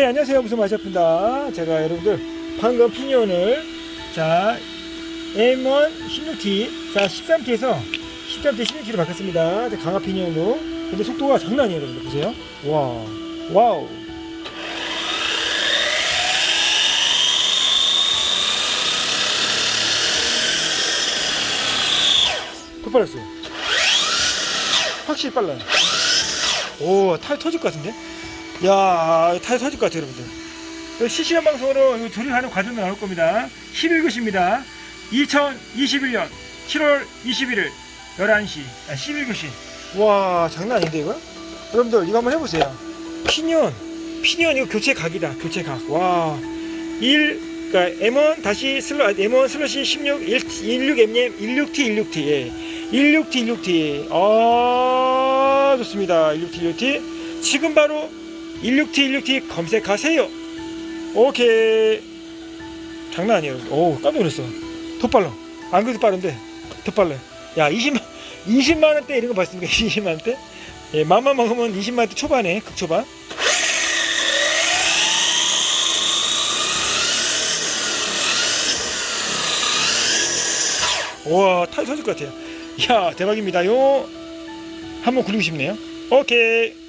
네, 안녕하세요. 무슨 마샤프입니다. 제가 여러분들 방금 피니온을 자 M1 16T 자 13T에서 13T 16T로 바꿨습니다. 자, 강화 피니온으로. 근데 속도가 장난 아니에요, 여러분들 보세요. 와, 와우. 더 빨랐어요. 확실히 빨라요. 오, 타이 터질 것 같은데? 야, 타이 터질 것 같아요, 여러분들. 그 실시간 방송으로 이거 조립하는 과정도 나올 겁니다. 11교시입니다. 2021년 7월 21일 11시, 아, 11교시. 와, 장난 아닌데, 이거? 여러분들, 이거 한번 해보세요. 피니언, 피니언 이거 교체 각이다, 교체 각. 와, 1, 그니까 M1 다시 슬러, 아, M1 슬러시 16, 16M, 16T, 16T, 예. 16T, 16T. 아, 좋습니다. 16T, 16T. 지금 바로 16T, 16T 검색하세요. 오케이. 장난 아니에요. 오, 깜짝 놀랐어. 더 빨라. 안 그래도 빠른데, 더 빨라. 야, 20만, 20만 원대 이런 거 봤습니까? 20만 원대? 예, 맘만 먹으면 20만 원대 초반에, 극초반. 우와, 타이 터질 것 같아요. 야, 대박입니다. 요, 한번 굴리고 싶네요. 오케이.